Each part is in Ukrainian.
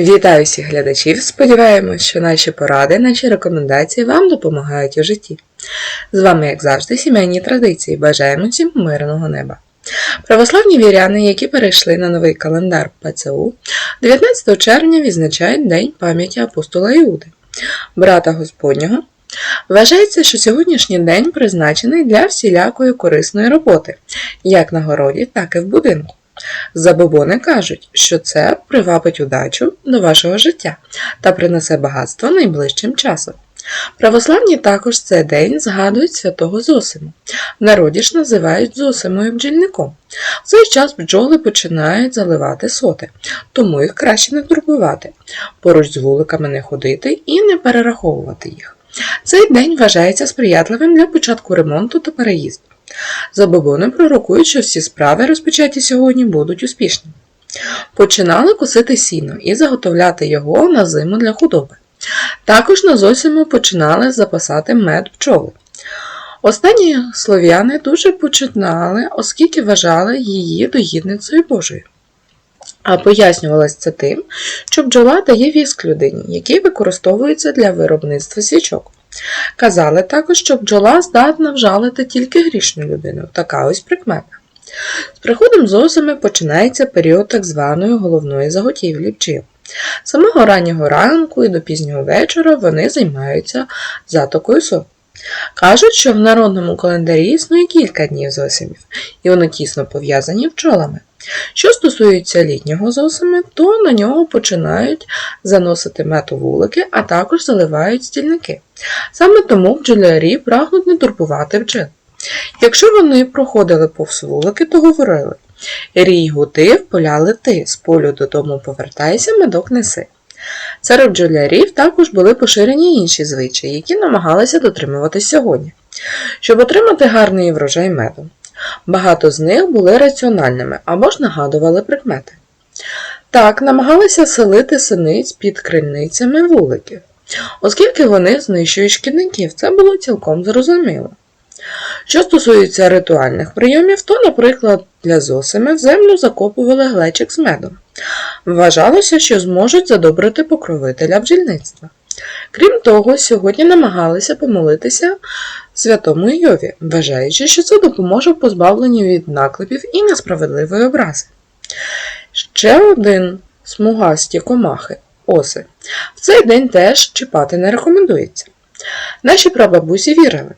Вітаю всіх глядачів! Сподіваємось, що наші поради, наші рекомендації вам допомагають у житті. З вами, як завжди, сімейні традиції. Бажаємо всім мирного неба. Православні віряни, які перейшли на новий календар ПЦУ, 19 червня відзначають День пам'яті апостола Іуди, брата Господнього. Вважається, що сьогоднішній день призначений для всілякої корисної роботи, як на городі, так і в будинку. Забобони кажуть, що це привабить удачу до вашого життя та принесе багатство найближчим часом. Православні також цей день згадують святого Зосиму. В народі ж називають Зосимою бджільником. В цей час бджоли починають заливати соти, тому їх краще не турбувати, поруч з вуликами не ходити і не перераховувати їх. Цей день вважається сприятливим для початку ремонту та переїзду. Забобони пророкують, що всі справи, розпочаті сьогодні, будуть успішні. Починали косити сіно і заготовляти його на зиму для худоби. Також на зосиму починали запасати мед пчоли. Останні слов'яни дуже починали, оскільки вважали її догідницею Божою. А пояснювалось це тим, що бджола дає віск людині, який використовується для виробництва свічок. Казали також, що бджола здатна вжалити тільки грішну людину, така ось прикмета. З приходом зосими починається період так званої головної заготівлі бджіл. З самого раннього ранку і до пізнього вечора вони займаються затокою сок. Кажуть, що в народному календарі існує кілька днів зосимів, і вони тісно пов'язані бджолами. Що стосується літнього зосими, то на нього починають заносити мету вулики, а також заливають стільники. Саме тому бджолярі прагнуть не турбувати бджіл. Якщо вони проходили повз вулики, то говорили Рій гути, в поля лети, з полю додому повертайся, медок неси. Серед бджолярів також були поширені інші звичаї, які намагалися дотримуватись сьогодні, щоб отримати гарний врожай меду. Багато з них були раціональними або ж нагадували прикмети. Так, намагалися селити синиць під крильницями вуликів, оскільки вони знищують шкідників, це було цілком зрозуміло. Що стосується ритуальних прийомів, то, наприклад, для зосими в землю закопували глечик з медом. Вважалося, що зможуть задобрити покровителя бджільництва. Крім того, сьогодні намагалися помолитися святому Йові, вважаючи, що це допоможе в позбавленні від наклепів і несправедливої образи. Ще один смугасті комахи оси. В цей день теж чіпати не рекомендується. Наші прабабусі вірили.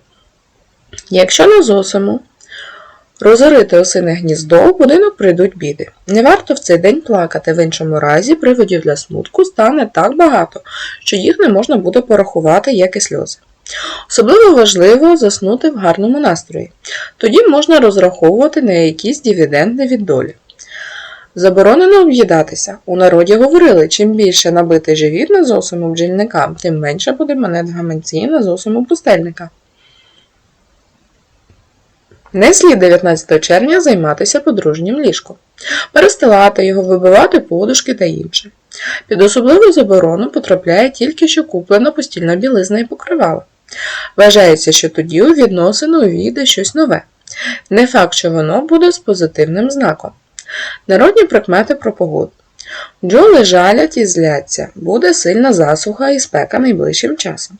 Якщо на зосиму розорити осине гніздо, в будинок прийдуть біди. Не варто в цей день плакати, в іншому разі приводів для смутку стане так багато, що їх не можна буде порахувати, як і сльози. Особливо важливо заснути в гарному настрої. Тоді можна розраховувати на якісь дивіденди від долі. Заборонено об'їдатися. У народі говорили, чим більше набити живіт на зосиму бджільника, тим менше буде монет гаманці на зосиму пустельника. Не слід 19 червня займатися подружнім ліжком, перестилати його, вибивати подушки та інше. Під особливу заборону потрапляє тільки що куплена постільна білизна і покривала. Вважається, що тоді у відносини увійде щось нове. Не факт, що воно буде з позитивним знаком. Народні прикмети про погоду. Бджоли жалять і зляться, буде сильна засуха і спека найближчим часом.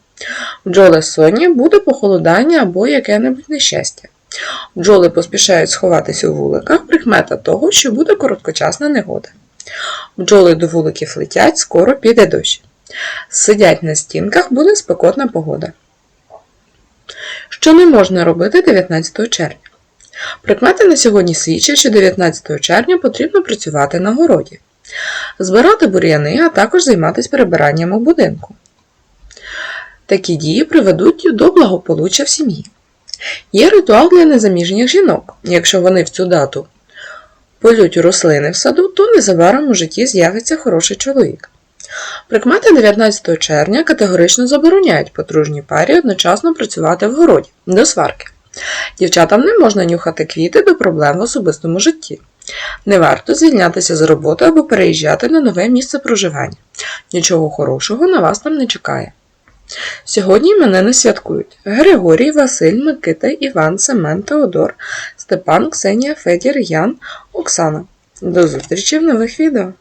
Бджоли сонні буде похолодання або яке-небудь нещастя. Бджоли поспішають сховатися у вуликах, прикмета того, що буде короткочасна негода. Бджоли до вуликів летять, скоро піде дощ. Сидять на стінках, буде спекотна погода. Що не можна робити 19 червня? Прикмети на сьогодні свідчать, що 19 червня потрібно працювати на городі, збирати бур'яни, а також займатися перебиранням у будинку. Такі дії приведуть до благополуччя в сім'ї. Є ритуал для незаміжніх жінок. Якщо вони в цю дату полють рослини в саду, то незабаром у житті з'явиться хороший чоловік. Прикмети 19 червня категорично забороняють подружній парі одночасно працювати в городі до сварки. Дівчатам не можна нюхати квіти до проблем в особистому житті. Не варто звільнятися з роботи або переїжджати на нове місце проживання. Нічого хорошого на вас там не чекає. Сьогодні мене не святкують Григорій, Василь, Микита, Іван, Семен, Теодор, Степан, Ксенія, Федір, Ян, Оксана. До зустрічі в нових відео!